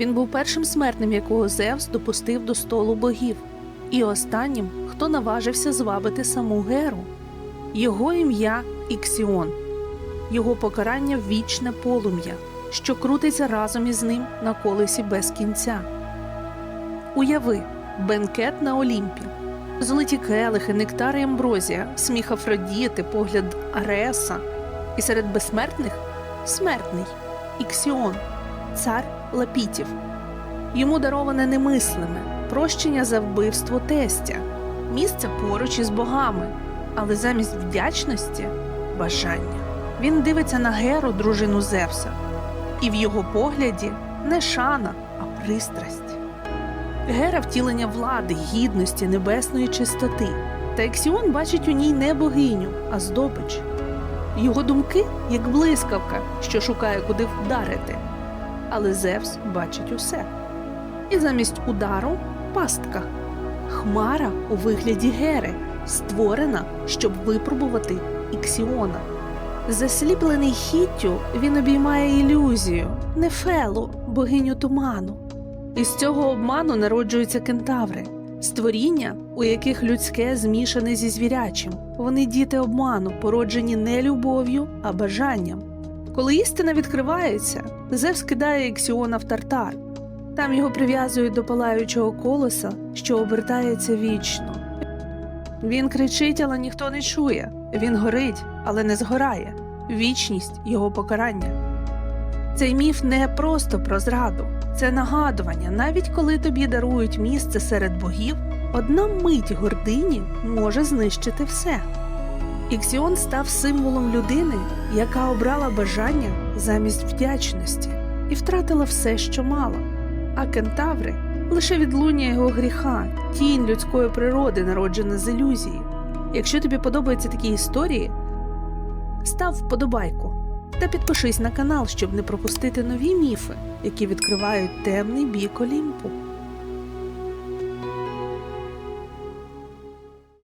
Він був першим смертним, якого Зевс допустив до столу богів, і останнім, хто наважився звабити саму Геру. Його ім'я Іксіон, його покарання вічне полум'я, що крутиться разом із ним на колесі без кінця. Уяви бенкет на Олімпі. Золоті келихи, нектар і амброзія, сміх Афродіти, погляд Ареса. І серед безсмертних смертний Іксіон, цар Лапітів. Йому дароване немислиме, прощення за вбивство тестя, місце поруч із богами, але замість вдячності бажання. Він дивиться на Геру, дружину Зевса, і в його погляді не шана, а пристрасть. Гера втілення влади, гідності, небесної чистоти. Та Ексіон бачить у ній не богиню, а здобич. Його думки як блискавка, що шукає, куди вдарити. Але Зевс бачить усе. І замість удару пастка. Хмара у вигляді Гери, створена, щоб випробувати Іксіона. Засліплений хіттю він обіймає ілюзію, нефелу, богиню туману. Із цього обману народжуються кентаври, створіння, у яких людське змішане зі звірячим. Вони діти обману, породжені не любов'ю, а бажанням. Коли істина відкривається, Зевс кидає Іксіона в тартар. Там його прив'язують до палаючого колеса, що обертається вічно. Він кричить, але ніхто не чує. Він горить, але не згорає. Вічність його покарання. Цей міф не просто про зраду, це нагадування, навіть коли тобі дарують місце серед богів, одна мить гордині може знищити все. Іксіон став символом людини, яка обрала бажання замість вдячності і втратила все, що мала. А кентаври лише відлуння його гріха, тінь людської природи, народжена з ілюзії. Якщо тобі подобаються такі історії, став вподобайку та підпишись на канал, щоб не пропустити нові міфи, які відкривають темний бік Олімпу.